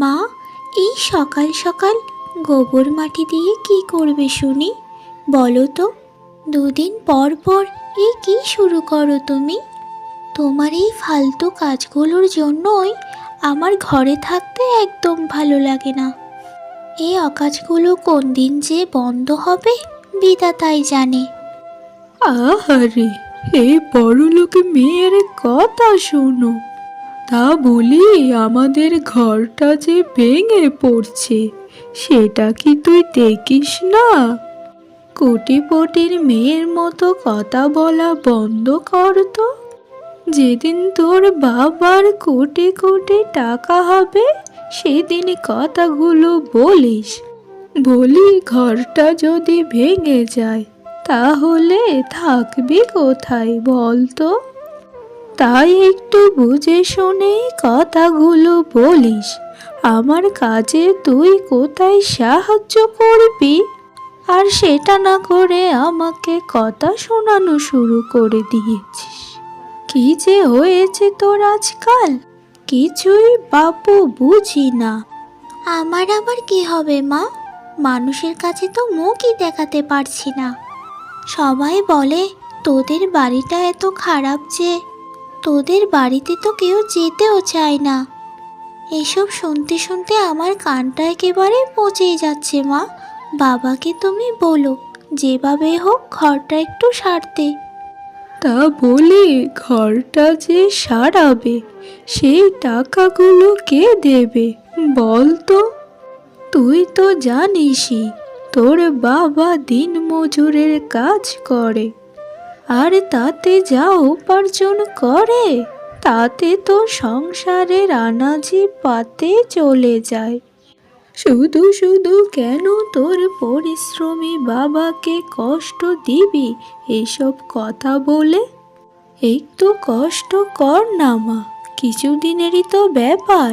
মা, এই সকাল সকাল গোবর মাটি দিয়ে কি করবে শুনি? বলো তো, দুদিন পর পর এই কি শুরু করো তুমি? তোমার এই ফালতু কাজগুলোর জন্যই আমার ঘরে থাকতে একদম ভালো লাগে না। এই অকাজগুলো কোন দিন যে বন্ধ হবে, বিধাতাই জানে। আহারে এই বড় লোক মেয়ের কথা শোনো। তা বলি আমাদের ঘরটা যে ভেঙে পড়ছে, সেটা কি তুই দেখিস না? কোটিপটির মেয়ের মতো কথা বলা বন্ধ কর তো। যেদিন তোর বাবার কোটি কোটি টাকা হবে, সেদিন কথাগুলো বলিস। বলি ঘরটা যদি ভেঙে যায়, তাহলে থাকবি কোথায় বলতো? তাই একটু বুঝে শুনে কথাগুলো বলিস। আমার কাজে তুই কোথায় সাহায্য করবি? আর সেটা না করে আমাকে কথা শোনানো শুরু করে দিয়েছিস। কি যে হয়েছে তোর আজকাল? কিছুই বাপু বুঝি না। আমার আবার কি হবে, মা? মানুষের কাছে তো মুখই দেখাতে পারছি না। সবাই বলে, তোদের বাড়িটা এত খারাপ যে তোদের বাড়িতে তো কেউ যেতেও চায় না। এসব শুনতে শুনতে আমার কানটা একেবারে পচেই যাচ্ছে, মা। বাবাকে তুমি বলো, যেভাবে হোক ঘরটা একটু সারতে। তা বলি ঘরটা যে সারাবে, সেই টাকাগুলো কে দেবে, বল তো। তুই তো জানিসই, তোর বাবা দিন মজুরের কাজ করে। আর তাতে যা উপার্জন করে, তাতে তো সংসারের আনাজি পাতে চলে যায়। শুধু শুধু কেন তোর পরিশ্রমী বাবাকে কষ্ট দিবি এসব কথা বলে? একটু কষ্ট কর না মা, কিছুদিনেরই তো ব্যাপার।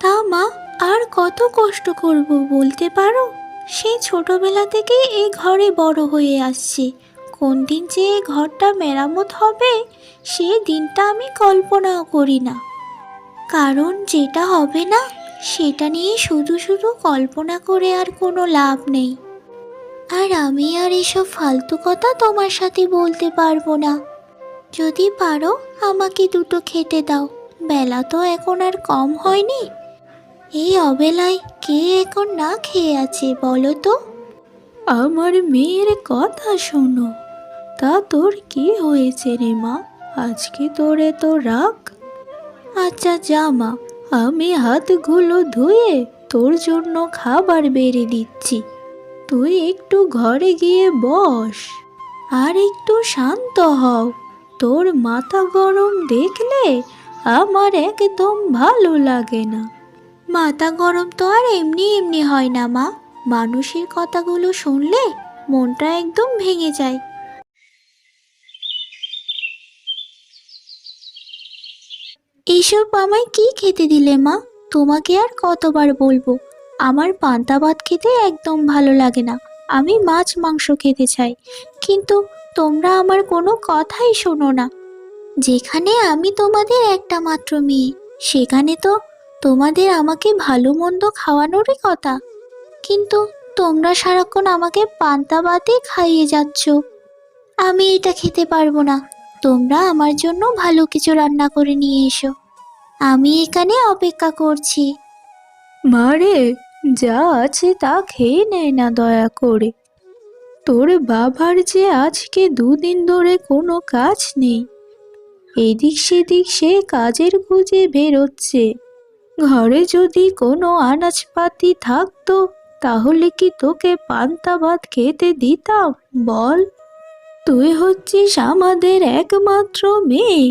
তা মা, আর কত কষ্ট করব বলতে পারো? সেই ছোটবেলা থেকে এই ঘরে বড় হয়ে আসছি। কোন দিন যে ঘরটা মেরামত হবে সেই দিনটা আমি কল্পনাও করি না। কারণ যেটা হবে না, সেটা নিয়ে শুধু শুধু কল্পনা করে আর কোনো লাভ নেই। আর আমি আর এসব ফালতু কথা তোমার সাথে বলতে পারব না। যদি পারো, আমাকে দুটো খেতে দাও। বেলা তো এখন আর কম হয়নি। এই অবেলায় কে এখন না খেয়ে আছে বলো তো? আমার মেয়ের কথা শোনো। তা তোর কি হয়েছে রে মা? আজকে তোর এত রাগ? আচ্ছা যা মা, আমি হাতগুলো ধুয়ে তোর জন্য খাবার বেড়ে দিচ্ছি। তুই একটু ঘরে গিয়ে বস। আর একটু শান্ত হও। তোর মাথা গরম দেখলে আমার একদম ভালো লাগে না। মাথা গরম তো আর এমনি এমনি হয় না মা। মানুষের কথাগুলো শুনলে মনটা একদম ভেঙে যায়। এইসব আমায় কি খেতে দিলে মা? তোমাকে আর কতবার বলব? আমার পান্তা ভাত খেতে একদম ভালো লাগে না। আমি মাছ মাংস খেতে চাই। কিন্তু তোমরা আমার কোনো কথাই শোনো না। যেখানে আমি তোমাদের একটা মাত্র মেয়ে, সেখানে তো তোমাদের আমাকে ভালো মন্দ খাওয়ানোরই কথা। কিন্তু তোমরা সারাক্ষণ আমাকে পান্তা ভাতে খাইয়ে যাচ্ছ। আমি এটা খেতে পারব না। তোমরা আমার জন্য ভালো কিছু রান্না করে নিয়ে এসো। আমি এখানে অপেক্ষা করছি। মারে যা আছে তা খেয়ে নেয় না দয়া করে। তোর বাবার যে আজকে দুদিন ধরে কোনো কাজ নেই। এদিক সেদিক সে কাজের খুঁজে বেরোচ্ছে। ঘরে যদি কোনো আনাজপাতি থাকতো, তাহলে কি তোকে পান্তা ভাত খেতে দিতাম, বল? তুই হচ্ছিস আমাদের একমাত্র মেয়ে।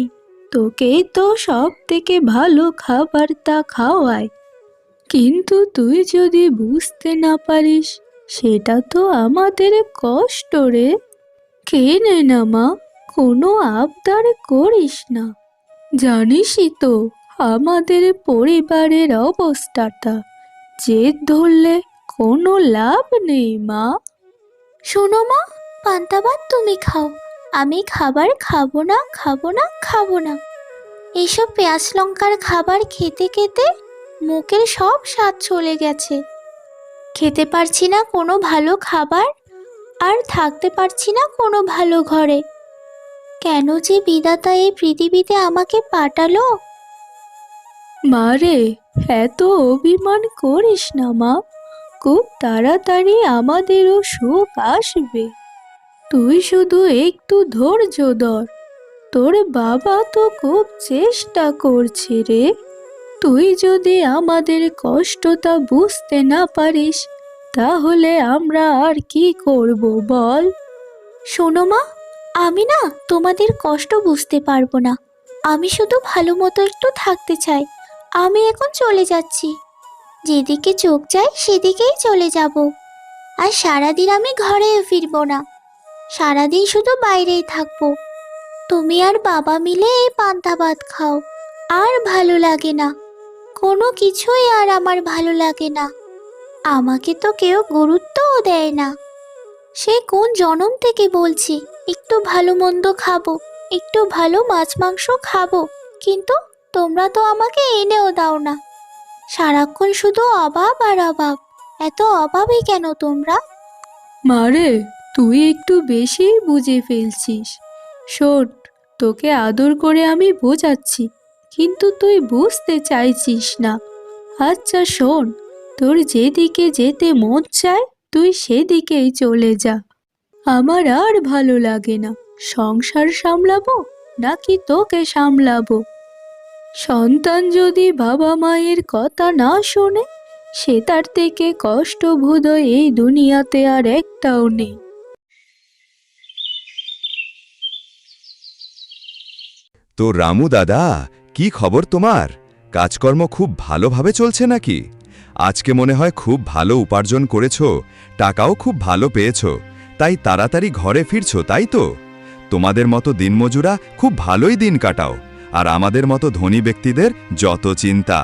তোকেই তো সব থেকে ভালো খাবার তা খাওয়ায় কিন্তু তুই যদি বুঝতে না পারিস, সেটা তো আমাদের কষ্ট রে। নে না মা, কোনো আবদার করিস না। জানিসই তো আমাদের পরিবারের অবস্থাটা, জেদ ধরলে কোনো লাভ নেই মা। শোনো মা পান্তা ভাত তুমি খাও। আমি খাবার খাব না খাব না খাব না। এইসব পেঁয়াজ লঙ্কার খাবার খেতে খেতে মুখের সব স্বাদ চলে গেছে। খেতে পারছি না কোনো ভালো খাবার আর থাকতে পারছি না কোনো ভালো ঘরে। কেন যে বিধাতা এই পৃথিবীতে আমাকে পাঠালো? মা রে, এত অভিমান করিস না মা। খুব তাড়াতাড়ি আমাদেরও সুখ আসবে। তুই শুধু একটু ধৈর্য ধর। তোর বাবা তো খুব চেষ্টা করছে রে। তুই যদি আমাদের কষ্টটা বুঝতে না পারিস, তাহলে আমরা আর কি করব বল? শোনো মা, আমি না তোমাদের কষ্ট বুঝতে পারব না। আমি শুধু ভালো মতো একটু থাকতে চাই। আমি এখন চলে যাচ্ছি। যেদিকে চোখ যায়, সেদিকেই চলে যাব। আর সারাদিন আমি ঘরে ফিরবো না। সারাদিন শুধু বাইরেই থাকব। তুমি আর বাবা মিলে এই পান্তা ভাত খাও, আর ভালো লাগে না। কোনো কিছুই আর আমার ভালো লাগে না। আমাকে তো কেউ গুরুত্বও দেয় না। সে কোন জনম থেকে বলছি, একটু ভালো মন্দ খাব, একটু ভালো মাছ মাংস খাব, কিন্তু তোমরা তো আমাকে এনেও দাও না। সারাক্ষণ শুধু অভাব আর অভাব, এত অভাবই কেন তোমরা? মারে তুই একটু বেশি বুঝে ফেলছিস। শোন, তোকে আদর করে আমি বোঝাচ্ছি, কিন্তু তুই বুঝতে চাইছিস না। আচ্ছা শোন, তোর যেদিকে যেতে মন চায়, তুই সেদিকেই চলে যা। আমার আর ভালো লাগে না, সংসার সামলাবো নাকি তোকে সামলাবো? সন্তান যদি বাবা মায়ের কথা না শোনে, সে তার থেকে কষ্টবোধ এই দুনিয়াতে আর একটাও নেই। তো রামু দাদা, কি খবর তোমার? কাজকর্ম খুব ভালোভাবে চলছে নাকি? আজকে মনে হয় খুব ভালো উপার্জন করেছ, টাকাও খুব ভালো পেয়েছ, তাই তাড়াতাড়ি ঘরে ফিরছ, তাই তো? তোমাদের মতো দিনমজুরা খুব ভালোই দিন কাটাও, আর আমাদের মতো ধনী ব্যক্তিদের যত চিন্তা।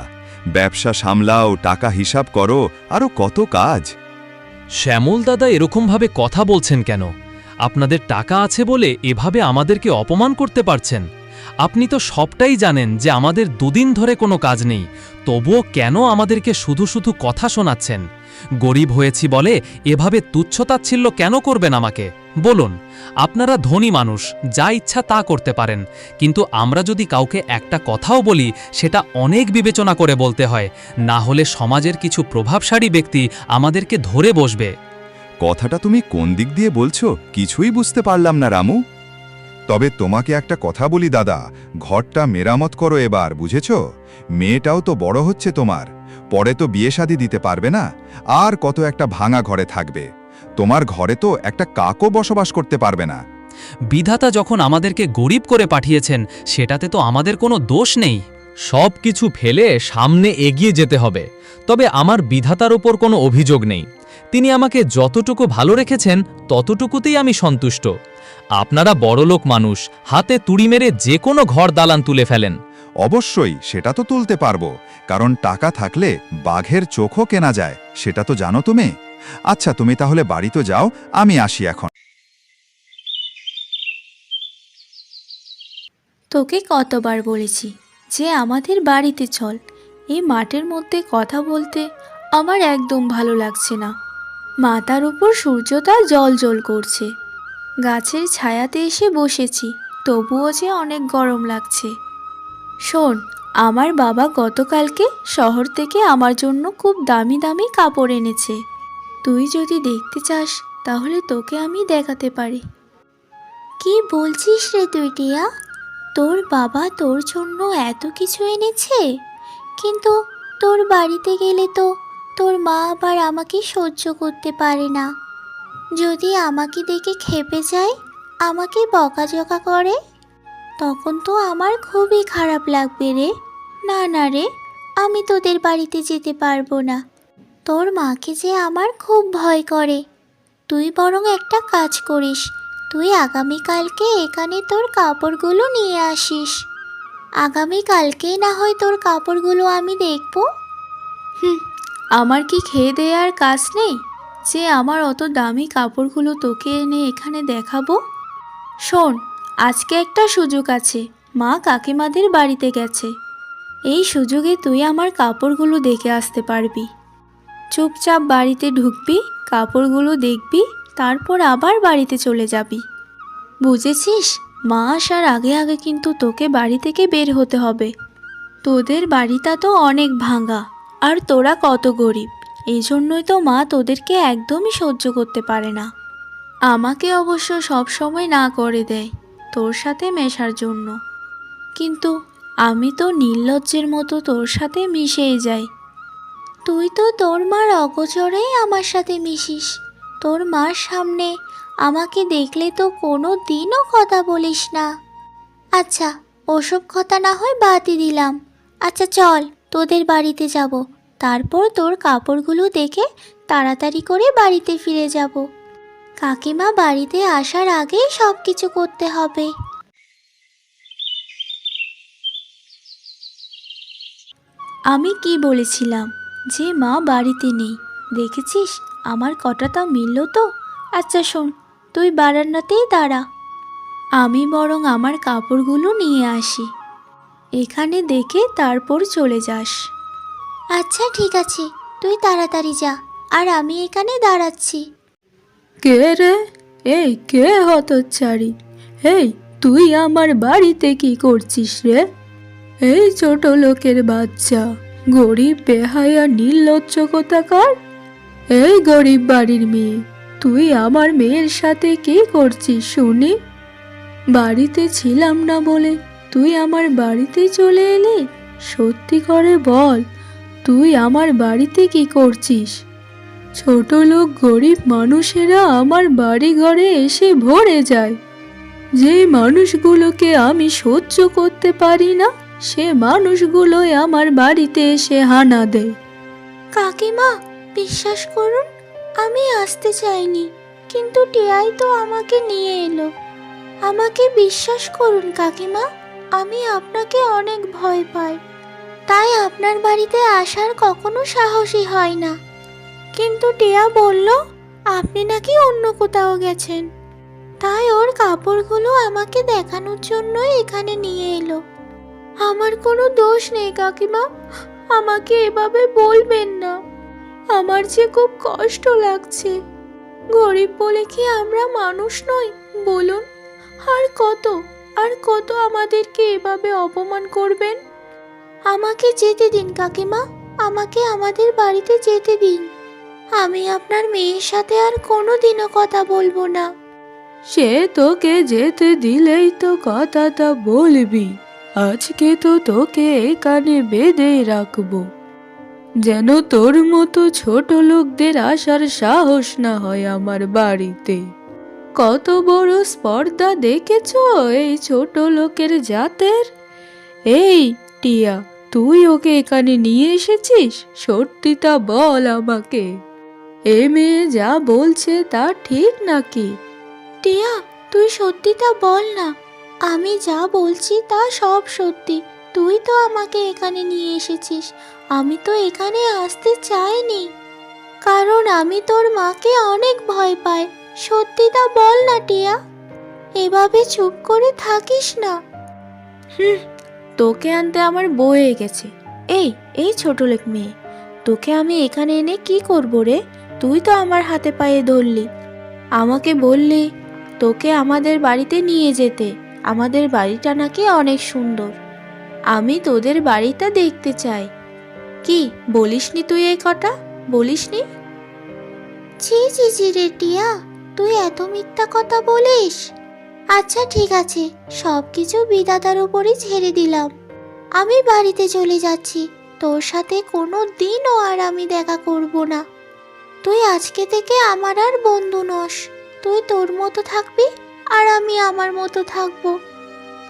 ব্যবসা সামলাও, টাকা হিসাব করো আরও কত কাজ। শ্যামল দাদা এরকমভাবে কথা বলছেন কেন? আপনাদের টাকা আছে বলে এভাবে আমাদেরকে অপমান করতে পারছেন। আপনি তো সবটাই জানেন যে আমাদের দুদিন ধরে কোনো কাজ নেই। তবুও কেন আমাদেরকে শুধু শুধু কথা শোনাচ্ছেন? গরিব হয়েছি বলে এভাবে তুচ্ছতাচ্ছিল্য কেন করবেন আমাকে? বলুন, আপনারা ধনী মানুষ, যা ইচ্ছা তা করতে পারেন, কিন্তু আমরা যদি কাউকে একটা কথাও বলি, সেটা অনেক বিবেচনা করে বলতে হয়, না হলে সমাজের কিছু প্রভাবশালী ব্যক্তি আমাদেরকে ধরে বসবে। কথাটা তুমি কোন দিক দিয়ে বলছো, কিছুই বুঝতে পারলাম না, রামু। তবে তোমাকে একটা কথা বলি, দাদা। ঘরটা মেরামত করো এবার, বুঝেছ? মেয়েটাও তো বড় হচ্ছে তোমার। পরে তো বিয়ে শাদি দিতে পারবে না। আর কত একটা ভাঙা ঘরে থাকবে। তোমার ঘরে তো একটা কাকও বসবাস করতে পারবে না। বিধাতা যখন আমাদেরকে গরিব করে পাঠিয়েছেন, সেটাতে তো আমাদের কোনো দোষ নেই। সব কিছু ফেলে সামনে এগিয়ে যেতে হবে। তবে আমার বিধাতার ওপর কোনো অভিযোগ নেই। তিনি আমাকে যতটুকু ভালো রেখেছেন, ততটুকুতেই আমি সন্তুষ্ট। আপনারা বড়লোক মানুষ হাতে তুড়ি মেরে যে কোনো ঘর দালান তুলে ফেলেন। অবশ্যই সেটা তো তুলতে পারব কারণ টাকা থাকলে বাঘের চোখও কেনা যায় সেটা তো জানো তুমি? আচ্ছা তুমি তাহলে বাড়ি তো যাও আমি আসি এখন। তোকে কতবার বলেছি যে আমাদের বাড়িতে চল এই মাঠের মধ্যে কথা বলতে আমার একদম ভালো লাগছে না। মাথার উপর সূর্যটা জল জল করছে। গাছের ছায়াতে এসে বসেছি, তবুও যে অনেক গরম লাগছে। শোন, আমার বাবা গতকালকে শহর থেকে আমার জন্য খুব দামি দামি কাপড় এনেছে। তুই যদি দেখতে চাস, তাহলে তোকে আমি দেখাতে পারি। কি বলছিস রে তুই, টিয়া? তোর বাবা তোর জন্য এত কিছু এনেছে? কিন্তু তোর বাড়িতে গেলে তো তোর মা আবার আমাকে সহ্য করতে পারে না। যদি আমাকে দেখে খেপে যায়, আমাকে বকাঝকা করে, তখন তো আমার খুবই খারাপ লাগবে রে। না না রে, আমি তোদের বাড়িতে যেতে পারব না। তোর মাকে যে আমার খুব ভয় করে। তুই বরং একটা কাজ করিস, তুই আগামীকালকে এখানে তোর কাপড়গুলো নিয়ে আসিস। আগামীকালকেই না হয় তোর কাপড়গুলো আমি দেখব? হুম, আমার কি খেয়ে দেওয়ার কাজ নেই? যে আমার অত দামি কাপড়গুলো তোকে এনে এখানে দেখাবো? শোন, আজকে একটা সুযোগ আছে। মা কাকিমাদের বাড়িতে গেছে। এই সুযোগে তুই আমার কাপড়গুলো দেখে আসতে পারবি। চুপচাপ বাড়িতে ঢুকবি, কাপড়গুলো দেখবি, তারপর আবার বাড়িতে চলে যাবি। বুঝেছিস? মা আসার আগে আগে কিন্তু তোকে বাড়ি থেকে বের হতে হবে। তোদের বাড়িটা তো অনেক ভাঙা, আর তোরা কত গরিব। এই জন্যই তো মা তোদেরকে একদমই সহ্য করতে পারে না। আমাকে অবশ্য সব সময় না করে দেয় তোর সাথে মেশার জন্য। কিন্তু আমি তো নির্লজ্জের মতো তোর সাথে মিশেই যাই। তুই তো তোর মার অগোচরেই আমার সাথে মিশিস। তোর মার সামনে আমাকে দেখলে তো কোনো দিনও কথা বলিস না। আচ্ছা ওসব কথা না হয় বাদই দিলাম। আচ্ছা চল, তোদের বাড়িতে যাব। তারপর তোর কাপড়গুলো দেখে তাড়াতাড়ি করে বাড়িতে ফিরে যাব। কাকিমা বাড়িতে আসার আগেই সব কিছু করতে হবে। আমি কি বলেছিলাম? যে মা বাড়িতে নেই। দেখেছিস? আমার কটাটা মিলল তো। আচ্ছা শোন, তুই বারান্দাতেই দাঁড়া। আমি বরং আমার কাপড়গুলো নিয়ে আসি। এখানে দেখে তারপর চলে যাস। আচ্ছা ঠিক আছে। তুই তাড়াতাড়ি যা, আর আমি এখানে দাঁড়াচ্ছি। কে রে? এই কে হতচারি এই, তুই আমার বাড়িতে কি করছিস রে? এই ছোট লোকের বাচ্চা, গরিব, বেহায়া, নির্লজ্জ কোথাকার? এই গরিব বাড়ির মেয়ে, তুই আমার মেয়ের সাথে কি করছিস শুনি? বাড়িতে ছিলাম না বলে তুই আমার বাড়িতে চলে এলি? সত্যি করে বল। তুই আমার বাড়িতে কি করছিস? ছোট লোক গরিব মানুষেরা আমার বাড়ি ঘরে এসে ভরে যায়। যে মানুষগুলোকে আমি সহ্য করতে পারি না, সে মানুষগুলোই আমার বাড়িতে এসে হানা দেয়। কাকিমা, বিশ্বাস করুন, আমি আসতে চাইনি, কিন্তু টিয়াই তো আমাকে নিয়ে এলো। আমাকে বিশ্বাস করুন কাকিমা, আমি আপনাকে অনেক ভয় পাই। তাই আপনার বাড়িতে আসার কখনো সাহসী হয় না। কিন্তু টিয়া বলল, আপনি নাকি অন্য কোথাও গেছেন। তাই ওর কাপড়গুলো আমাকে দেখানোর জন্য এখানে নিয়ে এলো। আমার কোনো দোষ নেই কাকিমা, আমাকে এভাবে বলবেন না। আমার যে খুব কষ্ট লাগছে। গরিব বলে কি আমরা মানুষ নই, বলুন? আর কত আর কত আমাদেরকে এভাবে অপমান করবেন? আমাকে যেতে দিন, কাকিমা। আমাকে আমাদের বাড়িতে যেতে দিন। আমি আপনার মেয়ের সাথে আর কোনো দিনও কথা বলব না। সে তোকে যেতে দিলেই তো কথাটা বলবি। আজকে তো তোকে এখানে বেঁধে রাখব। যেন তোর মতো ছোট লোকদের আসার সাহস না হয় আমার বাড়িতে। কত বড় স্পর্ধা দেখেছ এই ছোট লোকের জাতের? এই, টিয়া তুই ওকে এখানে নিয়ে এসেছিস? সত্যিটা বল আমাকে। এ মেয়ে যা বলছে তা ঠিক নাকি? টিয়া তুই সত্যিটা বল না। আমি যা বলছি তা সব সত্যি। তুই তো আমাকে এখানে নিয়ে এসেছিস। আমি তো এখানে আসতে চাইনি। কারণ আমি তোর মাকে অনেক ভয় পাই। সত্যিটা বল না টিয়া। এভাবে চুপ করে থাকিস না। হুম তোকে আনতে আমার বয়ে গেছে। এই এই ছোট লোক মেয়ে, তোকে আমি এখানে এনে কি করব রে? তুই তো আমার হাতে পায়ে ধরলি। আমাকে বললি, তোকে আমাদের বাড়িতে নিয়ে যেতে। আমাদের বাড়িটা নাকি অনেক সুন্দর। আমি তোদের বাড়িটা দেখতে চাই। কি, বলিসনি তুই এই কটা বলিসনি? ছি ছি ছি রে টিয়া, তুই এত মিথ্যা কথা বলিস। আচ্ছা ঠিক আছে। সব কিছু বিধাতার উপরই ছেড়ে দিলাম। আমি বাড়িতে চলে যাচ্ছি। তোর সাথে কোনো দিনও আর আমি দেখা করব না। তুই আজকে থেকে আমার আর বন্ধু নস। তুই তোর মতো থাকবি আর আমি আমার মতো থাকব।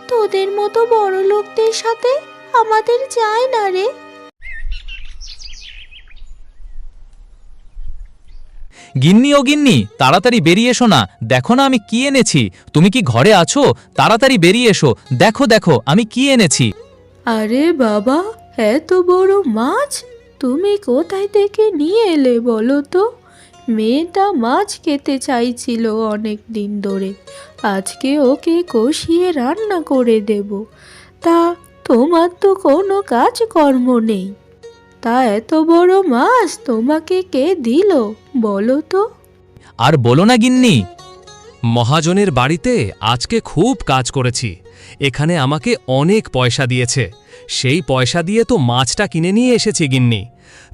তোদের মতো বড় লোকদের সাথে আমাদের যায় না রে। গিন্নি ও গিন্নি, তাড়াতাড়ি বেরিয়ে এসো না। দেখো না আমি কি এনেছি। তুমি কি ঘরে আছো? তাড়াতাড়ি বেরিয়ে এসো। দেখো দেখো, আমি কি এনেছি। আরে বাবা, এত বড় মাছ? তুমি কোথায় থেকে নিয়ে এলে বলো তো? মেয়েটা মাছ খেতে চাইছিল অনেক দিন ধরে। আজকে ওকে কষিয়ে রান্না করে দেব। তা তোমার তো কোনো কাজকর্ম নেই। তা এত বড় মাছ তোমাকে কে দিল বলো তো। আর বলো না গিন্নি মহাজনের বাড়িতে আজকে খুব কাজ করেছি এখানে আমাকে অনেক পয়সা দিয়েছে সেই পয়সা দিয়ে তো মাছটা কিনে নিয়ে এসেছি গিন্নি।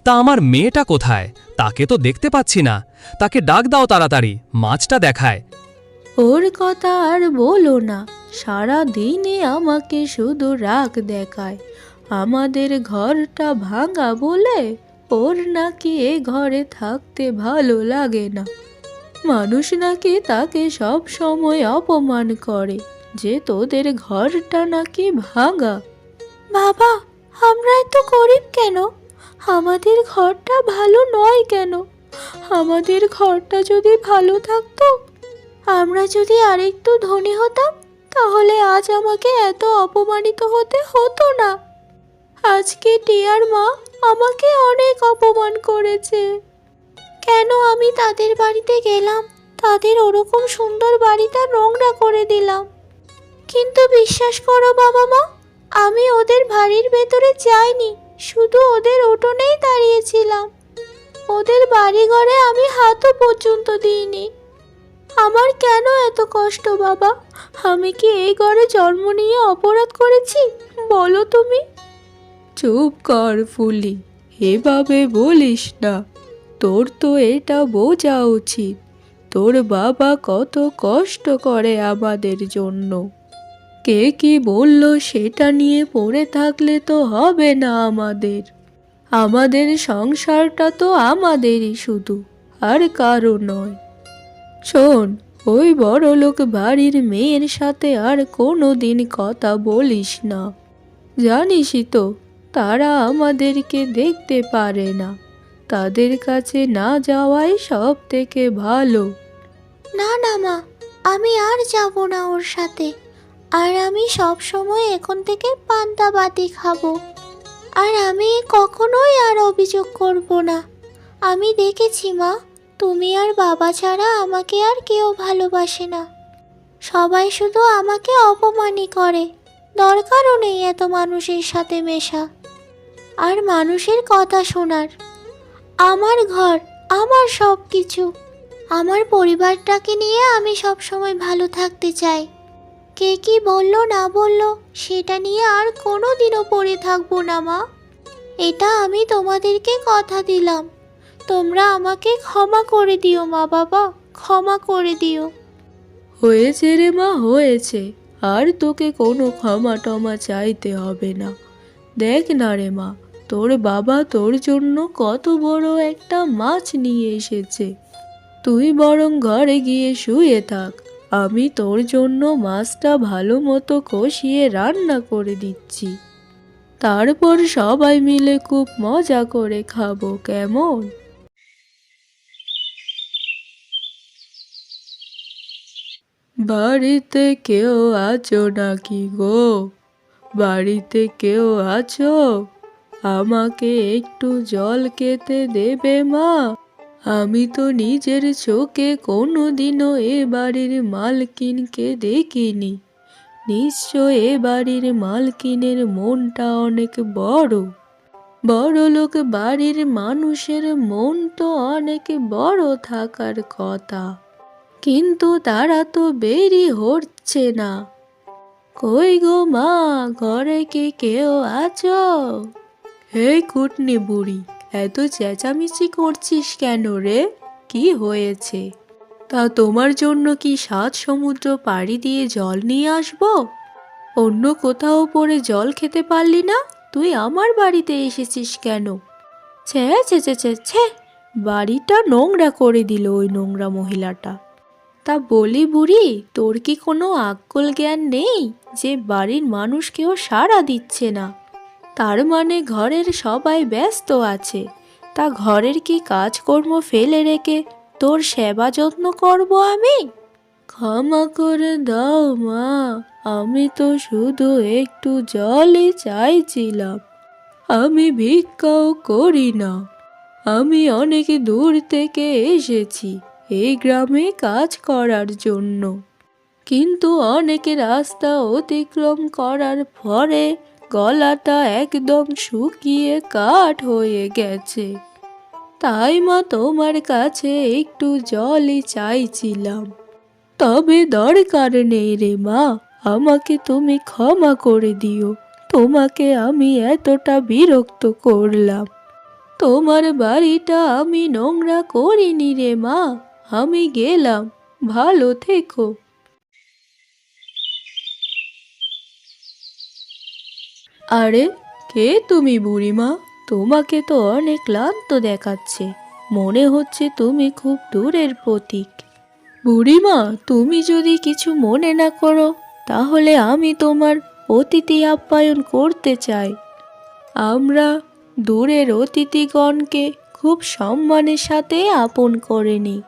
তা আমার মেয়েটা কোথায় তাকে তো দেখতে পাচ্ছি না তাকে ডাক দাও তাড়াতাড়ি মাছটা দেখায়। ওর কথা আর বলো না সারা দিনে আমাকে শুধু রাগ দেখায় আমাদের ঘরটা ভাঙা বলে ওর নাকি এ ঘরে থাকতে ভালো লাগে না। মানুষ নাকি তাকে সব সময় অপমান করে যে তোদের ঘরটা নাকি ভাঙা। বাবা, আমরা এত গরিব কেন? আমাদের ঘরটা ভালো নয় কেন? আমাদের ঘরটা যদি ভালো থাকতো, আমরা যদি আরেকটু ধনী হতাম, তাহলে আজ আমাকে এত অপমানিত হতে হতো না। আজকে টিয়ার মা আমাকে অনেক অপমান করেছে। কেন আমি তাদের বাড়িতে গেলাম? তাদের ওরকম সুন্দর বাড়িটা নোংরা করে দিলাম। কিন্তু বিশ্বাস করো বাবা মা, আমি ওদের বাড়ির ভেতরে যাইনি, শুধু ওদের উঠোনেই দাঁড়িয়েছিলাম। ওদের বাড়ি ঘরে আমি হাতও পর্যন্ত দিইনি। আমার কেন এত কষ্ট বাবা? আমি কি এই ঘরে জন্ম নিয়ে অপরাধ করেছি? বলো তুমি। চুপ কর ফুলি, এভাবে বলিস না। তোর তো এটা বোঝা উচিত। তোর বাবা কত কষ্ট করে আমাদের জন্য। কে কি বলল সেটা নিয়ে পড়ে থাকলে তো হবে না আমাদের। আমাদের সংসারটা তো আমাদেরই শুধু, আর কারও নয়। শোন, ওই বড় লোক বাড়ির মেয়ের সাথে আর কোনো দিন কথা বলিস না। জানিসই তো তারা আমাদেরকে দেখতে পারে না। তাদের কাছে না যাওয়াই সব থেকে ভালো। না না, মা, আমি আর যাব না ওর সাথে। আর আমি সব সময় এখন থেকে পান্তা বাতি খাব। আর আমি কখনোই আর অভিযোগ করব না। আমি দেখেছি, মা, তুমি আর বাবা ছাড়া আমাকে আর কেউ ভালোবাসে না। সবাই শুধু আমাকে অপমানই করে। দরকারও নেই এত মানুষের সাথে মেশা। আর মানুষের কথা শোনার। আমার ঘর, আমার সব কিছু আমার পরিবারটাকে নিয়ে আমি সব সময় ভালো থাকতে চাই। কে কি বলল, না বলল, সেটা নিয়ে আর কোনো দিনও পড়ে থাকব না, মা। এটা আমি তোমাদেরকে কথা দিলাম। তোমরা আমাকে ক্ষমা করে দিও, মা বাবা, ক্ষমা করে দিও। হয়েছে রে মা, হয়েছে। আর তোকে কোনো ক্ষমা টমা চাইতে হবে না। দেখ না রে মা তোর বাবা তোর জন্য কত বড় একটা মাছ নিয়ে এসেছে। তুই বরং ঘরে গিয়ে শুয়ে থাক। আমি তোর জন্য মাছটা ভালো মতো কষিয়ে রান্না করে দিচ্ছি। তারপর সবাই মিলে খুব মজা করে খাব, কেমন? বাড়িতে কেউ আছো নাকি গো? বাড়িতে কেউ আছো? আমাকে একটু জল খেতে দেবে মা। আমি তো নিজের চোখে কোনো দিনও এ বাড়ির মালকিনকে দেখিনি। নিশ্চয় এ বাড়ির মালকিনের মনটা অনেক বড়। বড় লোক বাড়ির মানুষের মন তো অনেক বড় থাকার কথা। কিন্তু তারা তো বেরি হচ্ছে না। কই গো মা, ঘরে কি কেউ আছো? হে কুটনি বুড়ি, এত চেঁচামেচি করছিস কেন রে? কি হয়েছে? তা তোমার জন্য কি সাত সমুদ্র পাড়ি দিয়ে জল নিয়ে আসব? অন্য কোথাও পরে জল খেতে পারলি না? তুই আমার বাড়িতে এসেছিস কেন? ছে ছে ছে ছে ছে, বাড়িটা নোংরা করে দিল ওই নোংরা মহিলাটা। তা বলি বুড়ি, তোর কি কোনো আক্কল জ্ঞান নেই যে বাড়ির মানুষ কেউ সাড়া দিচ্ছে না? তার মানে ঘরের সবাই ব্যস্ত আছে। তা ঘরের কি কাজকর্ম ফেলে রেখে তোর সেবা যত্ন করব আমি? ক্ষমা করে দাও, মা। আমি তো শুধু একটু জলই চাইছিলাম। আমি ভিক্ষাও করি না। আমি অনেক দূর থেকে এসেছি এই গ্রামে কাজ করার জন্য। কিন্তু অনেক রাস্তা অতিক্রম করার পরে গলাটা একদম শুকিয়ে কাঠ হয়ে গেছে। তাই মা তোমার কাছে একটু জলই চাইছিলাম। তবে দরকার নেই রে মা, আমাকে তুমি ক্ষমা করে দিও। তোমাকে আমি এতটা বিরক্ত করলাম। তোমার বাড়িটা আমি নোংরা করিনি রে মা, আমি গেলাম, ভালো থেকো। আরে, কে তুমি বুড়িমা? তোমাকে তো অনেক ক্লান্ত দেখাচ্ছে। মনে হচ্ছে তুমি খুব দূরের প্রতীক। বুড়িমা, তুমি যদি কিছু মনে না করো, তাহলে আমি তোমার অতিথি আপ্যায়ন করতে চাই। আমরা দূরের অতিথিগণকে খুব সম্মানের সাথে আপন করে নিই।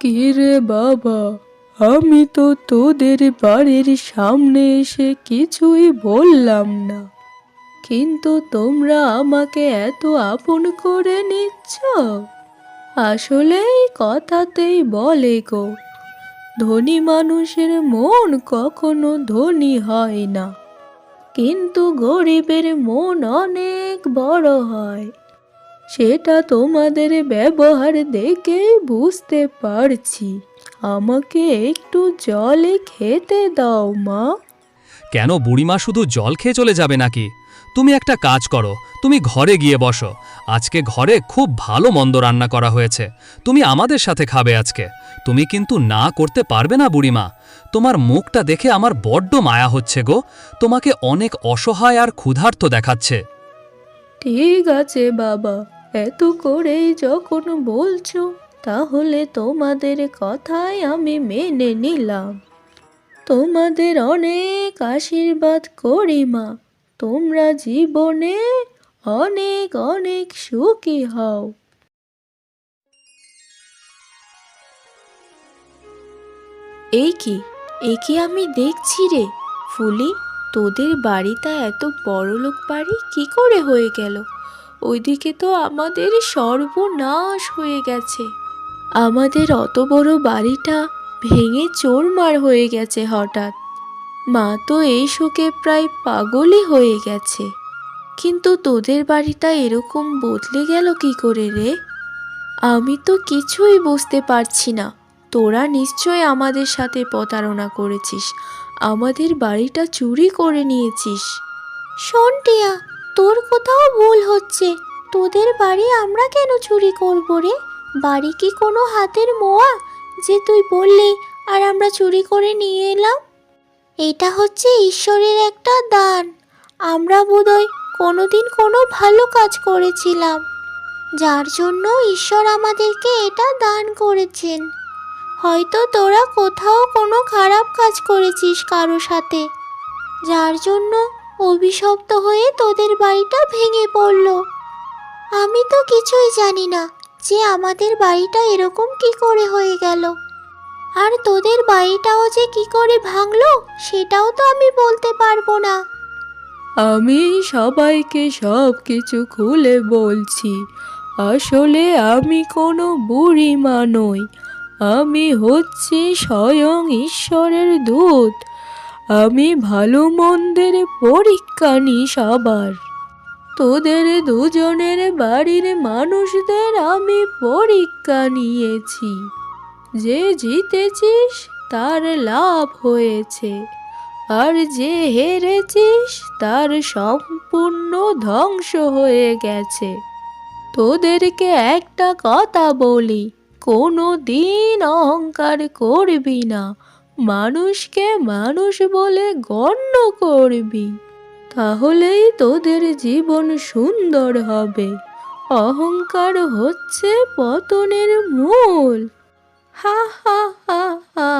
কি রে বাবা? আমি তো তোদের বাড়ির সামনে এসে কিছুই বললাম না। কিন্তু তোমরা আমাকে এত আপন করে নিচ্ছ? আসলে কথাতেই বলে গো, ধনী মানুষের মন কখনো ধনী হয় না। কিন্তু গরিবের মন অনেক বড় হয়, সেটা তোমাদের ব্যবহার দেখে বুঝতে পারছি। আমাকে একটু জলে খেতে দাও মা। কেন বুড়িমা শুধু জল খেয়ে চলে যাবে নাকি? তুমি একটা কাজ করো তুমি ঘরে গিয়ে বসো। আজকে ঘরে খুব ভালো মন্দ রান্না করা হয়েছে। তুমি আমাদের সাথে খাবে আজকে। তুমি কিন্তু না করতে পারবে না বুড়িমা। তোমার মুখটা দেখে আমার বড্ড মায়া হচ্ছে গো। তোমাকে অনেক অসহায় আর ক্ষুধার্ত দেখাচ্ছে। ঠিক আছে বাবা। এত করেই যখন বলছো তাহলে তোমাদের কথাই আমি মেনে নিলাম। তোমাদের অনেক আশীর্বাদ করি, মা। তোমরা জীবনে অনেক অনেক সুখী হও। এই কি? এ কি আমি দেখছি রে? ফুলি, তোদের বাড়িটা এত বড় লোক বাড়ি কি করে হয়ে গেল? ওইদিকে তো আমাদের সর্বনাশ হয়ে গেছে। আমাদের অত বড় বাড়িটা ভেঙে চোরমার হয়ে গেছে হঠাৎ। মা তো এই শোকে প্রায় পাগলই হয়ে গেছে। কিন্তু তোদের বাড়িটা এরকম বদলে গেল কি করে রে? আমি তো কিছুই বুঝতে পারছি না। তোরা নিশ্চয় আমাদের সাথে প্রতারণা করেছিস। আমাদের বাড়িটা চুরি করে নিয়েছিস। শোন টিয়া, তোর কোথাও ভুল হচ্ছে। তোদের বাড়ি আমরা কেন চুরি করব রে? বাড়ি কি কোনো হাতের মোয়া? যে তুই বললি, আর আমরা চুরি করে নিয়ে এলাম। এটা হচ্ছে ঈশ্বরের একটা দান। আমরা বোধহয় কোনোদিন কোনো ভালো কাজ করেছিলাম। যার জন্য ঈশ্বর আমাদেরকে এটা দান করেছেন। হয়তো তোরা কোথাও কোনো খারাপ কাজ করেছিস কারও সাথে। যার জন্য অভিশপ্ত হয়ে তোদের বাড়িটা ভেঙে পড়ল। আমি তো কিছুই জানি না। যে আমাদের বাড়িটা এরকম কি করে হয়ে গেল? আর তোদের বাড়িটাও যে কি করে ভাঙলো, সেটাও তো আমি বলতে পারব না। আমি সবাইকে সব কিছু খুলে বলছি, আসলে আমি কোনো বুড়িমা নই। আমি হচ্ছি স্বয়ং ঈশ্বরের দূত। আমি ভালো মন্দের পরীক্ষা নিই সবার। তোদের দুজনের বাড়ির মানুষদের আমি পরীক্ষা নিয়েছি। যে জিতেছিস তার লাভ হয়েছে, আর যে হেরেছিস তার সম্পূর্ণ ধ্বংস হয়ে গেছে। তোদেরকে একটা কথা বলি কোনো দিন অহংকার করবি না। মানুষকে মানুষ বলে গণ্য করবি। তাহলেই তোদের জীবন সুন্দর হবে। অহংকার হচ্ছে পতনের মূল। হা হা হা হা।